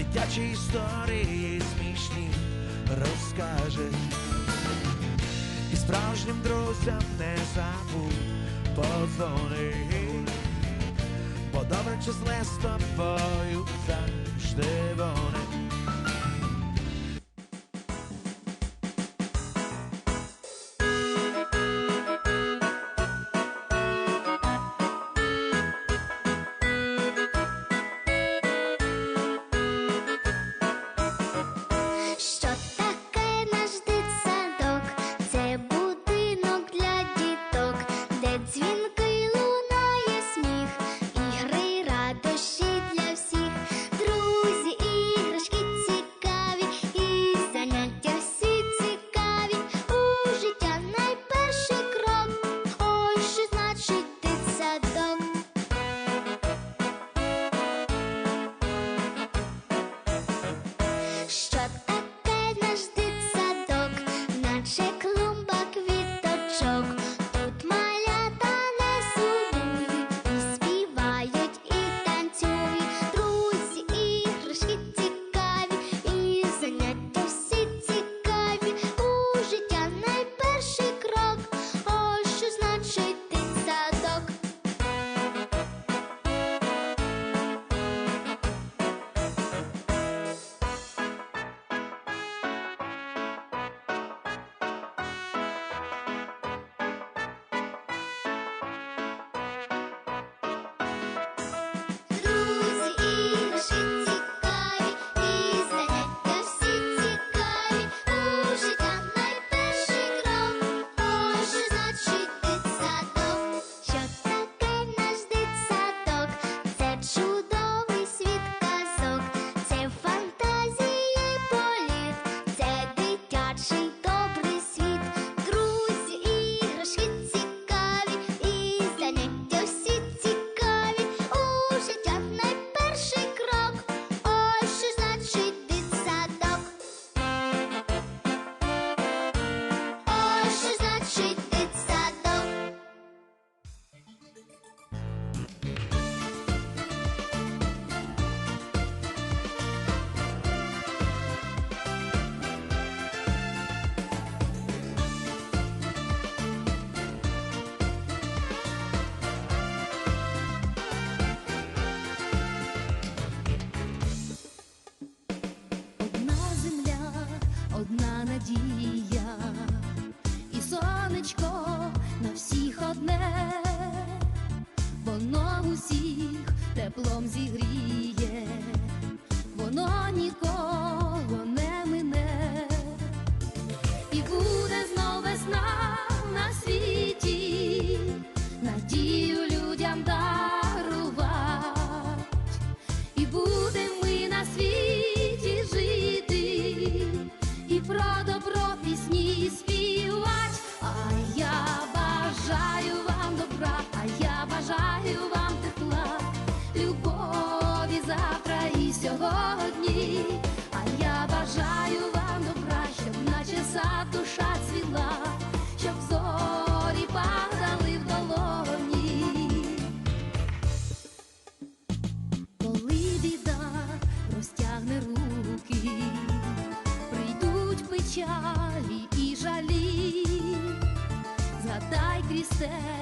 дитячі історії смішні розкаже. І справжнім друзям не забудь подзвони, бо добре числе з тобою завжди вони. одна надія, і сонечко на всіх одне, воно усіх теплом зігріє, воно нікого не мине, і буде знов весна на світі, надію людям дарувати, і буде. sad.